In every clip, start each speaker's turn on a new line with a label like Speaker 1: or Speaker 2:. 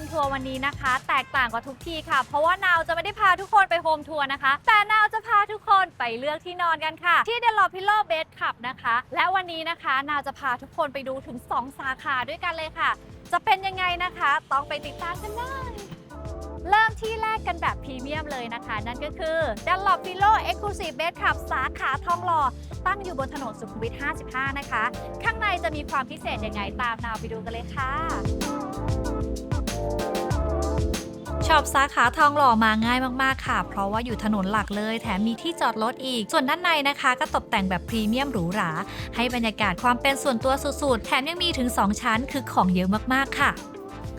Speaker 1: มทัวร์วันนี้นะคะ แตกต่างกว่าทุกทีค่ะ เพราะว่านาวจะไม่ได้พาทุกคนไปโฮมทัวร์นะคะ แต่นาวจะพาทุกคนไปเลือกที่นอนกันค่ะ ที่ The l o p i l l o Bed Club นะคะ และวันนี้นะคะ นาวจะพาทุกคนไปดูถึง 2 สาขาด้วยกันเลยค่ะ จะเป็นยังไงนะคะ ต้องไปติดตามกันได้เริ่มที่แรกกันแบบพรีเมียมเลยนะคะ นั่นก็คือ The l o p i l l o Exclusive Bed Club สาขาทองหล่อตั้งอยู่บนถนนสุขุมวิท 55 นะคะ ข้างในจะมีความพิเศษยังไงตามนาวไปดูกันเลยค่ะ ช็อปสาขาทองหล่อมาง่ายมากๆค่ะ เพราะว่าอยู่ถนนหลักเลย แถมมีที่จอดรถอีก ส่วนด้านในนะคะ ก็ตกแต่งแบบพรีเมียมหรูหรา ให้บรรยากาศความเป็นส่วนตัวสุดๆ แถมยังมีถึง 2 ชั้นคือของเยอะมากๆค่ะ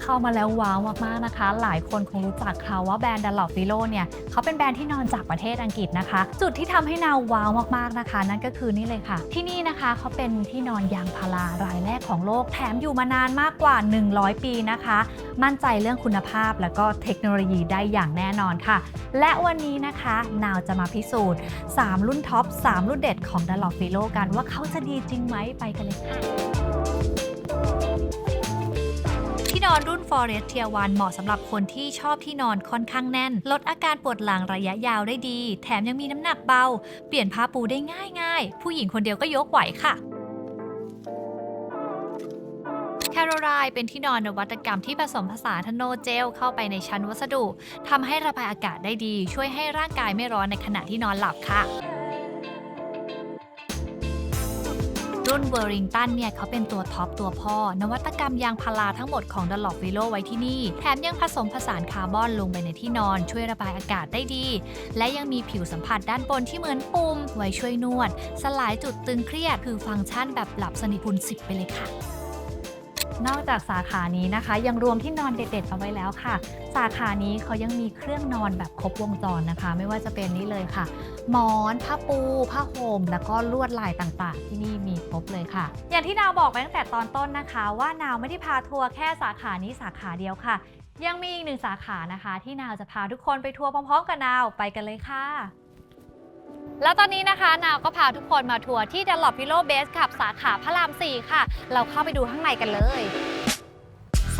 Speaker 1: เข้ามาแล้วว้าวมากๆนะคะ หลายคนคงรู้จักค่ะว่าแบรนด์ดัลลอ p ฟิโลเนี่ยเขาเป็นแบรนด์ที่นอนจากประเทศอังกฤษนะคะ จุดที่ทำให้นาวว้าวมากๆนะคะ นั่นก็คือนี่เลยค่ะ ที่นี่นะคะเขาเป็นที่นอนยางพารารายแรกของโลก แถมอยู่มานานมากกว่า 100 ปีนะคะ มั่นใจเรื่องคุณภาพและก็เทคโนโลยีได้อย่างแน่นอนค่ะ และวันนี้นะคะนาวจะมาพิสูจน์ 3 รุ่นท็อป 3 รุ่นเด็ดของดัลลอ p ฟิโลกันว่าเขาจะดีจริงไหมไปกันเลยค่ะ นอนรุ่น Forest Tier 1เหมาะสำหรับคนที่ชอบที่นอนค่อนข้างแน่น ลดอาการปวดหลังระยะยาวได้ดี แถมยังมีน้ำหนักเบา เปลี่ยนผ้าปูได้ง่ายๆ ผู้หญิงคนเดียวก็ยกไหวค่ะแคโรไลน์เป็นที่นอนนวัตกรรมที่ผสมผสานทโนเจลเข้าไปในชั้นวัสดุทำให้ระบายอากาศได้ดี ช่วยให้ร่างกายไม่ร้อนในขณะที่นอนหลับค่ะ รุ่นเวอริงตันเนี่ยเขาเป็นตัวท็อปตัวพ่อ นวัตกรรมยางพาราทั้งหมดของดลล็อกวิโลไว้ที่นี่ แถมยังผสมผสานคาร์บอนลงไปในที่นอน ช่วยระบายอากาศได้ดี และยังมีผิวสัมผัสด้านบนที่เหมือนปุ่ม ไว้ช่วยนวด สลายจุดตึงเครียดคือฟังก์ชันแบบหลับสนิทคุณ10ไปเลยค่ะ นอกจากสาขานี้นะคะ ยังรวมที่นอนเด็ดๆเอาไว้แล้วค่ะ สาขานี้เขายังมีเครื่องนอนแบบครบวงจรนะคะ ไม่ว่าจะเป็นนี้เลยค่ะ หมอน ผ้าปู ผ้าห่มแล้วก็ลวดลายต่างๆ ที่นี่มีครบเลยค่ะ อย่างที่นาวบอกไปตั้งแต่ตอนต้นนะคะ ว่านาวไม่ได้พาทัวร์แค่สาขานี้สาขาเดียวค่ะ ยังมีอีกหนึ่งสาขานะคะ ที่นาวจะพาทุกคนไปทัวร์พร้อมๆ กับนาวไปกันเลยค่ะ แล้วตอนนี้นะคะ นาวก็พาทุกคนมาทัวร์ที่ d e l o p p i l l o Base ขับสาขาพระราม 4 ค่ะ เราเข้าไปดูข้างในกันเลย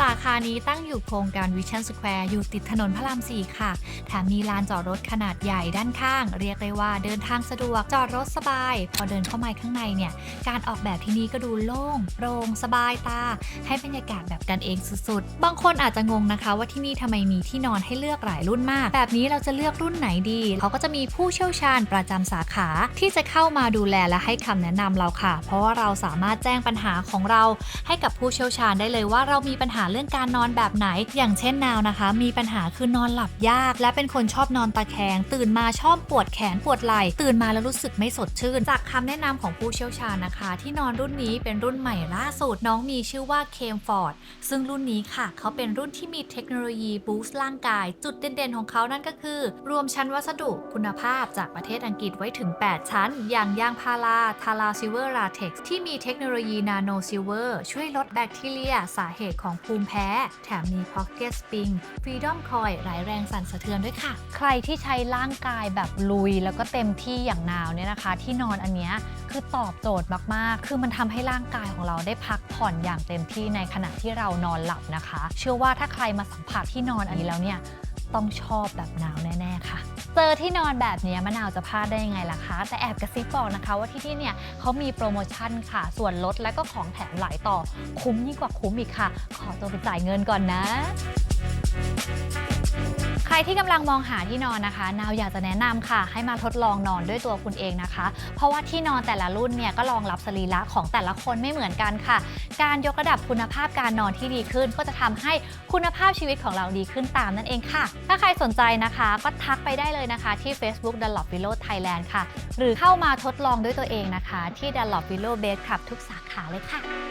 Speaker 1: สาขานี้ตั้งอยู่โครงการวิชั่นสแควร์อยู่ติดถนนพระราม4ค่ะ แถมมีลานจอดรถขนาดใหญ่ด้านข้าง เรียกได้ว่าเดินทางสะดวกจอดรถสบาย พอเดินเข้ามาข้างในเนี่ย การออกแบบที่นี่ก็ดูโล่งโปร่งสบายตา ให้บรรยากาศแบบกันเองสุดๆ บางคนอาจจะงงนะคะ ว่าที่นี่ทำไมมีที่นอนให้เลือกหลายรุ่นมาก แบบนี้เราจะเลือกรุ่นไหนดีเขาก็จะมีผู้เชี่ยวชาญประจำสาขาที่จะเข้ามาดูแลและให้คำแนะนำเราค่ะ เพราะว่าเราสามารถแจ้งปัญหาของเราให้กับผู้เชี่ยวชาญได้เลยว่าเรามีปัญหาเรื่องการนอนแบบไหน อย่างเช่นนาวนะคะ มีปัญหาคือนอนหลับยาก และเป็นคนชอบนอนตะแคง ตื่นมาชอบปวดแขนปวดไหล่ตื่นมาแล้วรู้สึกไม่สดชื่น จากคำแนะนำของผู้เชี่ยวชาญนะคะ ที่นอนรุ่นนี้เป็นรุ่นใหม่ล่าสุดน้องมีชื่อว่าเคมฟอร์ดซึ่งรุ่นนี้ค่ะ เขาเป็นรุ่นที่มีเทคโนโลยีบูสต์ร่างกาย จุดเด่นๆของเขานั่นก็คือ รวมชั้นวัสดุคุณภาพจากประเทศอังกฤษไว้ถึง 8 ชั้น อย่างยางพาราทาราซิเวอร์ลาเท็กซ์ที่มีเทคโนโลยีนาโนซิเวอร์ช่วยลดแบคทีเรีย สาเหตุของภูมิแพ้ แถมมี Pocket Spring Freedom Coil หลายแรงสั่นสะเทือนด้วยค่ะ ใครที่ใช้ร่างกายแบบลุยแล้วก็เต็มที่อย่างนาวเนี่ยนะคะ ที่นอนอันเนี้ยคือตอบโจทย์มาก ๆ คือมันทำให้ร่างกายของเราได้พักผ่อนอย่างเต็มที่ในขณะที่เรานอนหลับนะคะ เชื่อว่าถ้าใครมาสัมผัสที่นอนอันนี้แล้วเนี่ยต้องชอบแบบนาวแน่ ๆ ค่ะ เจอที่นอนแบบนี้มะนาวจะพลาดได้ยังไงล่ะคะ แต่แอบกระซิบบอกนะคะว่าที่นี่เนี่ยเขามีโปรโมชั่นค่ะ ส่วนลดและก็ของแถมหลายต่อ คุ้มยิ่งกว่าคุ้มอีกค่ะ ขอตัวไปจ่ายเงินก่อนนะ ที่กำลังมองหาที่นอนนะคะ นาวอยากจะแนะนำค่ะ ให้มาทดลองนอนด้วยตัวคุณเองนะคะ เพราะว่าที่นอนแต่ละรุ่นเนี่ยก็รองรับสรีระของแต่ละคนไม่เหมือนกันค่ะ การยกระดับคุณภาพการนอนที่ดีขึ้น ก็จะทำให้คุณภาพชีวิตของเราดีขึ้นตามนั่นเองค่ะ ถ้าใครสนใจนะคะ ก็ทักไปได้เลยนะคะที่ Facebook d u n l o p Willow Thailand ค่ะ หรือเข้ามาทดลองด้วยตัวเองนะคะ ที่ d u n l o p Willow Base Club ทุกสาขาเลยค่ะ